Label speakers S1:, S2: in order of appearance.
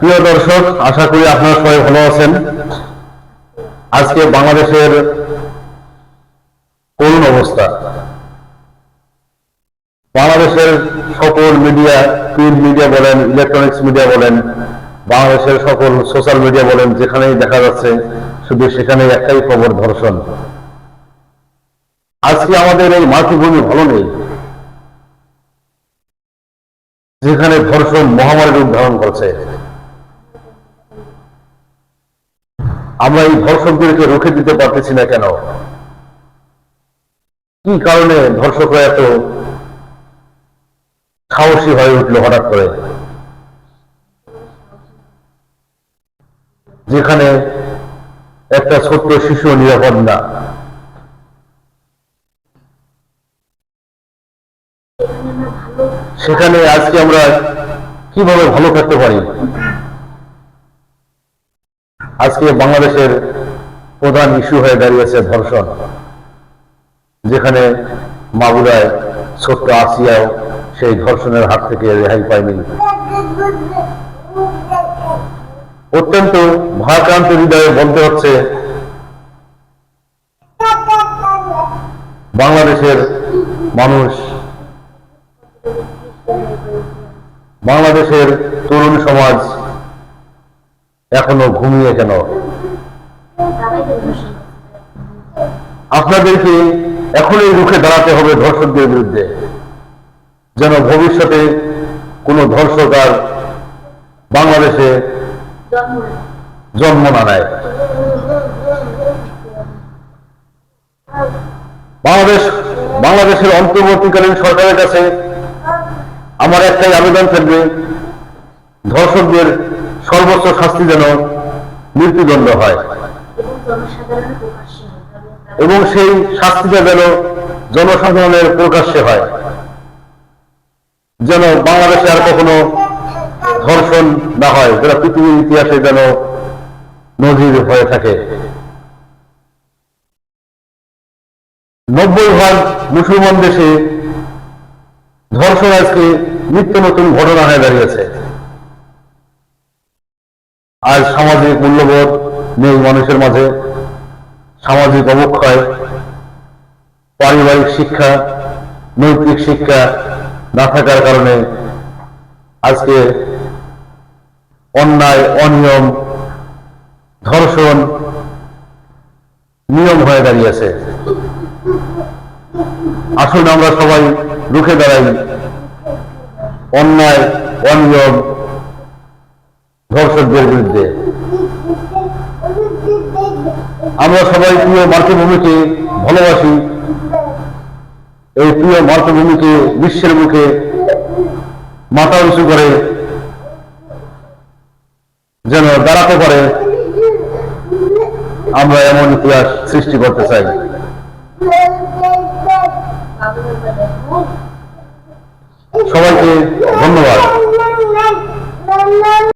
S1: প্রিয় দর্শক, আশা করি আপনারা সবাই ভালো আছেন। আজকে বাংলাদেশের করুণ অবস্থা। বাংলাদেশের সকল মিডিয়া, প্রিন্ট মিডিয়া বলেন, ইলেকট্রনিক্স মিডিয়া বলেন, বাংলাদেশের সকল সোশ্যাল মিডিয়া বলেন, যেখানেই দেখা যাচ্ছে, শুধু সেখানে একটাই খবর, ধর্ষণ। আজকে আমাদের এই মাতৃভূমি ভালো নেই যেখানে ধর্ষণ মহামারীর রূপ ধারণ করছে। আমরা এই ধর্ষকদেরকে রুখে দিতে পারতেছি না কেন? কি কারণে ধর্ষকরা এত সাহসী হয়ে উঠল হঠাৎ করে? যেখানে একটা ছোট্ট শিশু নিরাপদ না। সেখানে আজকে আমরা কীভাবে ভালো করতে পারি? আজকে বাংলাদেশের প্রধান ইস্যু হয়ে দাঁড়িয়েছে ধর্ষণ, যেখানে মাগুরায় ছোট্ট আসিয়াও সেই ধর্ষণের হাত থেকে রেহাই পায়নি। অত্যন্ত ভারাক্রান্ত হৃদয়ে বলতে হচ্ছে, বাংলাদেশের মানুষ, বাংলাদেশের তরুণ সমাজ এখনও ঘুমিয়ে কেন? আপনাদেরকে এখনই রুখে দাঁড়াতে হবে ধর্ষকদের বিরুদ্ধে, যেন ভবিষ্যতে কোনো ধর্ষক আর বাংলাদেশে জন্ম না নেয়। বাংলাদেশ, বাংলাদেশের অন্তর্বর্তীকালীন সরকারের কাছে আমার একটাই আবেদন থাকবে ধর্ষকদের সর্বোচ্চ শাস্তি যেন মৃত্যুদণ্ড হয়। এবং সেই শাস্তিটা যেন জনসাধারণের প্রকাশ্যে হয়। যেন বাংলাদেশে আর কখনো ধর্ষণ না হয় যেটা পৃথিবীর ইতিহাসে যেন নজির হয়ে থাকে। নব্বই ভাগ মুসলমান দেশে ধর্ষণ আজকে নিত্য নতুন ঘটনা হয়ে দাঁড়িয়েছে। আজ সামাজিক মূল্যবোধ নেই মানুষের মাঝে, সামাজিক অবক্ষয়, পারিবারিক শিক্ষা, নৈতিক শিক্ষা না থাকার কারণে আজকে অন্যায়, অনিয়ম, ধর্ষণ নিয়ম হয়ে দাঁড়িয়েছে আসুন আমরা সবাই রুখে দাঁড়াই। অন্যায়, অনিয়ম ধর্ষকদের বিরুদ্ধে। আমরা সবাই প্রিয় মাতৃভূমিকে ভালোবাসি। এই প্রিয় মাতৃভূমিকে বিশ্বের মুখে মাথা উঁচু করে যেন দাঁড়াতে পারে, আমরা এমন ইতিহাস সৃষ্টি করতে চাই। সবাইকে ধন্যবাদ।